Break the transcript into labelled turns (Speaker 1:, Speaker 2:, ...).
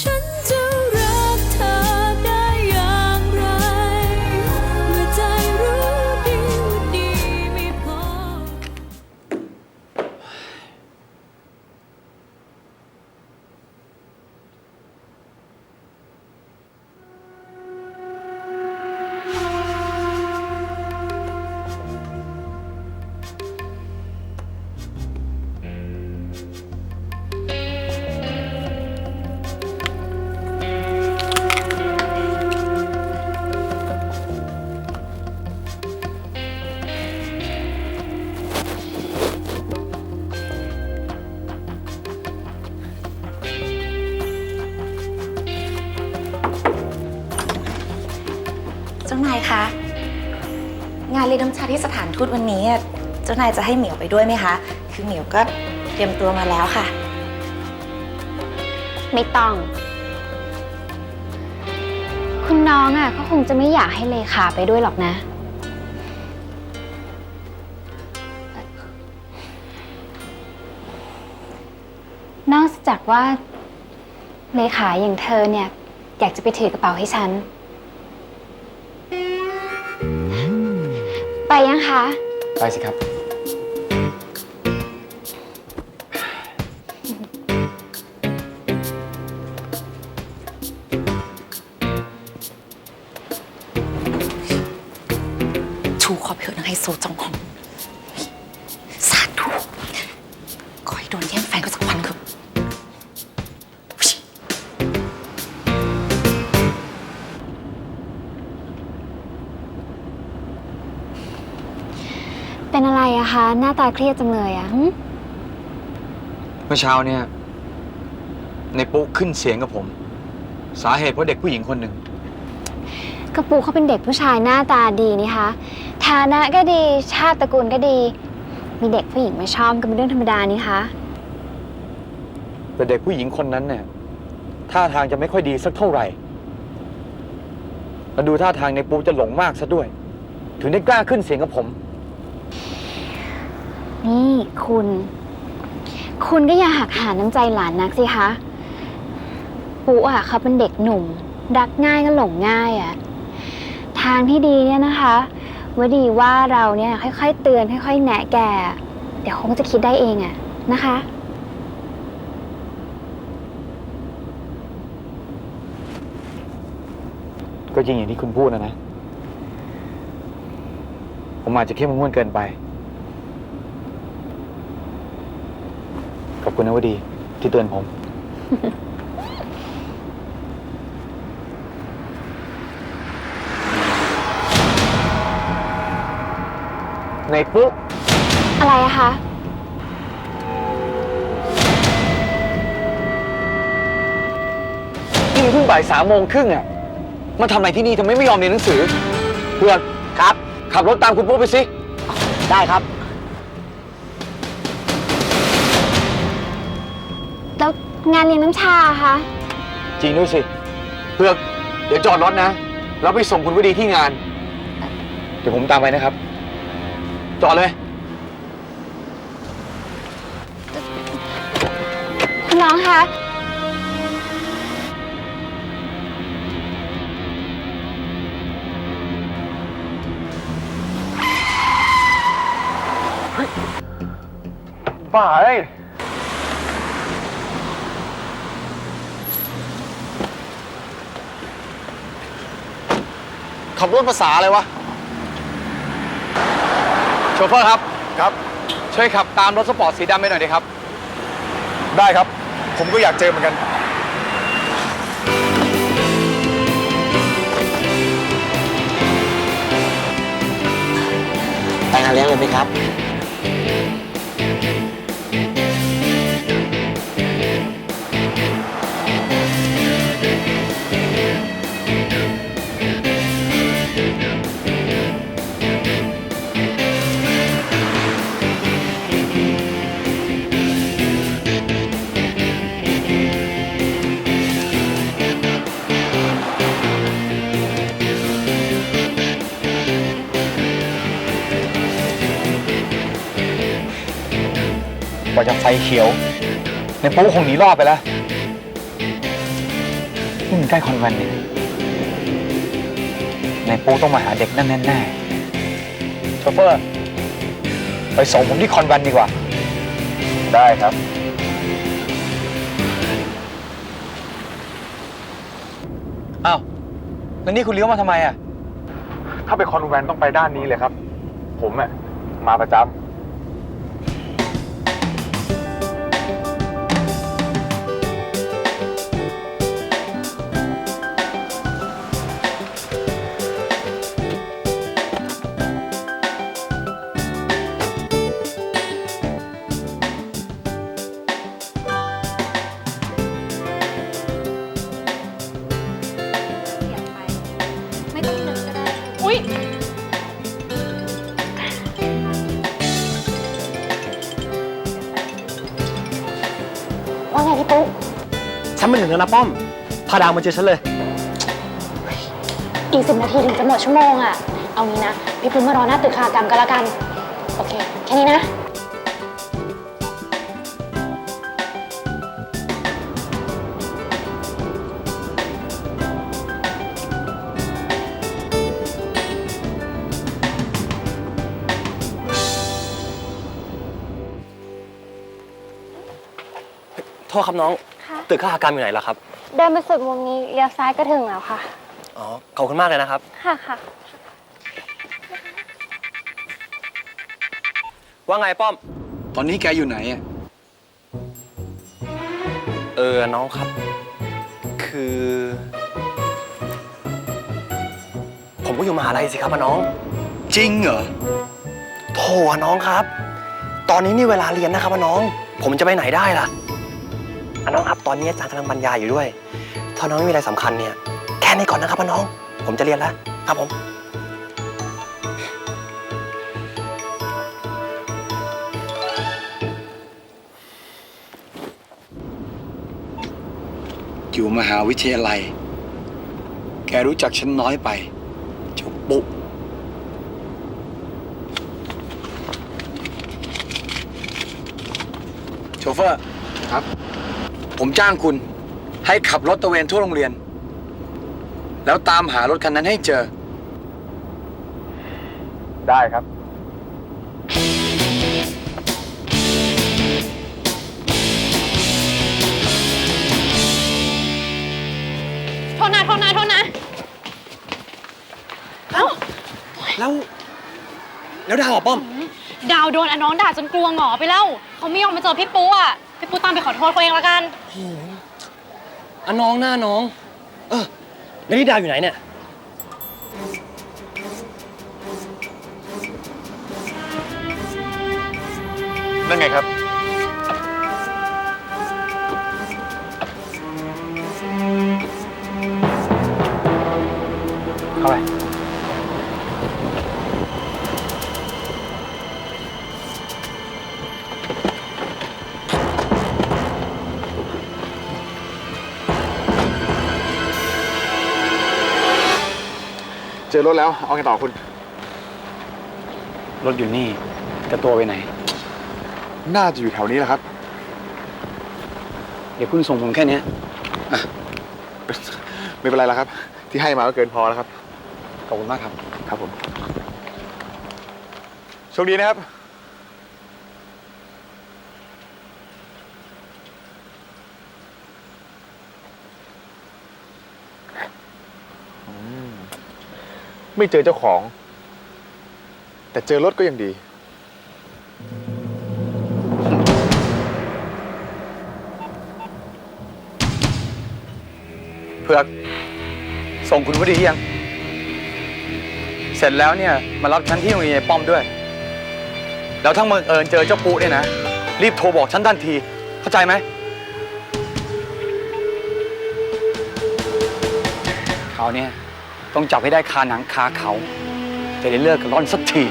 Speaker 1: ฉั เลี้
Speaker 2: ยงน้ำชาที่สถานทูตวันนี้อะเจ้านายจะให้เหมียวไปด้วยไหมคะ คือเหมียวก็เตรียมตัวมาแล้วค่ะ
Speaker 3: ไม่ต้อง คุณน้องอะก็คงจะไม่อยากให้เลขาไปด้วยหรอกนะ นอกจากว่า เลขาอย่างเธอเนี่ย อยากจะไปถือกระเป๋าให้ฉัน ไปยังคะ
Speaker 4: ไปสิครับ
Speaker 2: ชูขอบเถอะนางไฮโซจองหอง เป็
Speaker 3: นอะไรอะคะ หน้าตาเครียดจังเลยอะหึ
Speaker 4: เมื่อเช้าเนี่ย ในปุ๊ขึ้นเสียงกับผม สาเหตุเพราะเด็กผู้หญิงคนหนึ่ง
Speaker 3: กระปูเขาเป็นเด็กผู้ชายหน้าตาดีนี่คะฐานะก็ดีชาติตระกูลก็ดี มีเด็กผู้หญิงไม่ชอบก็เป็นเรื่องธรรมดานี่คะ
Speaker 4: แต่เด็กผู้หญิงคนนั้นเนี่ยท่าทางจะไม่ค่อยดีสักเท่าไหร่มาดูท่าทางในปุ๊จะหลงมากซะด้วย ถึงได้กล้าขึ้นเสียงกับผม
Speaker 3: นี่คุณ คุณก็อย่าหักหาน้ำใจหลานนักสิคะปูอะเขาเป็นเด็กหนุ่ม รักง่ายก็หลงง่ายอะ่ะ ทางที่ดีเนี่ยนะคะว่าดีว่าเราเนี่ยค่อยๆ เตือนค่อยๆ แนะแก เดี๋ยวคงจะคิดได้เองอะ่ะนะคะ
Speaker 4: ก็จริงอย่างที่คุณพูดนะนะ ผมอาจจะเข้มงวดเกินไป ขอบคุณนะวดีที่เตือนผม ในปุ๊
Speaker 3: อะไรอะคะ
Speaker 4: นี่มันเพิ่งบ่ายสามโมงครึ่งอะมาทำอะไรที่นี่ทำไมไม่ยอมเรียนหนังสือเพื่อนครับ ขับรถตามคุณปุ๊ไปสิ ได้ครับ
Speaker 3: งานเลี้ยงน้ำชาอะคะ
Speaker 4: จริงด้วยสิเพื่อกเดี๋ยวจอดรถนะ แล้วไปส่งคุณวดีที่งาน เดี๋ยวผมตามไปนะครับ จอดเลย
Speaker 3: คุณน้องคะ
Speaker 4: บ้าเอ้ย ขับรถภาษาอะไรวะโชเฟอร์ครับครับ ช่วยขับตามรถสปอร์ตสีดำไปหน่อยดีครับ ได้ครับ ผมก็อยากเจอเหมือนกัน
Speaker 5: ไปงานเลี้ยงเลยไหมครับ
Speaker 4: ว่าจะไฟเขียว ในปุ๊คงหนีรอดไปแล้วนี่มันใกล้คอนแวนต์นี่ในปูต้องมาหาเด็กนั่นแน่ๆโชเฟอร์ ไปส่งผมที่คอนแวนดีกว่า ได้ครับอ้าวแล้วนี่คุณเลี้ยวมาทำไมอะ
Speaker 5: ถ้าไปคอนแวนต์ต้องไปด้านนี้เลยครับ ผมอะมาประจำ
Speaker 6: ไง
Speaker 7: พี่ปุ๊
Speaker 8: ฉันมาถึงแล้วนะป้อม พาดาวมาเจอฉันเลย
Speaker 7: อีกสิบนาทีถึงจะหมดชั่วโมงอะเอางี้นะ พี่ปุ๊มารอหน้าตึกคากรรมก็แล้วกัน โอเค แค่นี้นะ
Speaker 8: โทษครับน้อง
Speaker 7: ค่ะ
Speaker 8: ตึกข้าหากรรมอยู่ไหนล่ะครับ
Speaker 7: เดินไปสุดมุมนี้เลี้ยวซ้ายก็ถึงแล้วค่ะ
Speaker 8: อ๋อ ขอบคุณมากเลยนะครับ
Speaker 7: ค่ะค่ะ
Speaker 8: ว่าไงป้อม
Speaker 4: ตอนนี้แกอยู่ไหนอะ
Speaker 8: เออ น้องครับ คือ ผมก็อยู่มหาลัยสิครับอะน้อง
Speaker 4: จริงเหรอ
Speaker 8: โถอะน้องครับ ตอนนี้นี่เวลาเรียนนะครับอะน้อง ผมจะไปไหนได้ล่ะ อะน้องครับ ตอนนี้อาจารย์กำลังบรรยายอยู่ด้วย ถ้าน้องไม่มีอะไรสำคัญเนี่ย แค่นี้ก่อนนะครับอะน้อง ผมจะเรียนแล้ว ครับผม
Speaker 4: อยู่มหาวิทยาลัย แกรู้จักฉันน้อยไปเจ้าปุ๊โชเฟอร์
Speaker 5: ครับ
Speaker 4: ผมจ้างคุณ ให้ขับรถตระเวนทั่วโรงเรียน แล้วตามหารถคันนั้นให้เจอ
Speaker 5: ได้ครับ
Speaker 7: โทษนะโทษนะโทษนะ เอ้า
Speaker 8: แล้ว แล้วดาวอะป้อม
Speaker 1: ดาวโดนอะน้องด่าจนกลัวหงอไปแล้ว เขาไม่ยอมมาเจอพี่ปูอะ พี่ปูตามไปขอโทษเขาเองละกัน
Speaker 8: อะน้องหน้าน้อง เออแล้วนี่ดาวอยู่ไหนเนี่ย
Speaker 5: นั่นไงครับ
Speaker 4: เจ
Speaker 5: อรถแล้ว เอาไงต่อคุณ
Speaker 4: รถอยู่นี่จะตัวไปไหน
Speaker 5: น่าจะอยู่แถวนี้แหละครับ
Speaker 4: เดี๋ยวคุณส่งผมแค่เนี้ย
Speaker 5: ไม่เป็นไรแล้วครับ ที่ให้มาก็เกินพอแล้วครับ
Speaker 4: ขอบคุณมากครับ
Speaker 5: ครับผม โชคดีนะครับ อืม ไม่เจอเจ้าของ แต่เจอรถก็ยังดี
Speaker 4: เผือกส่งคุณวดียัง เสร็จแล้วเนี่ย มารับฉันที่โรงเรียนไอ้ป้อมด้วย แล้วถ้ามึงเอิญเจอเจ้าปูเนี่ยนะ รีบโทรบอกฉันทันที เข้าใจไหมเขาวเนี่ย ต้องจับให้ได้คาหนังคาเขาจะได้เลิกกับร่อนสักที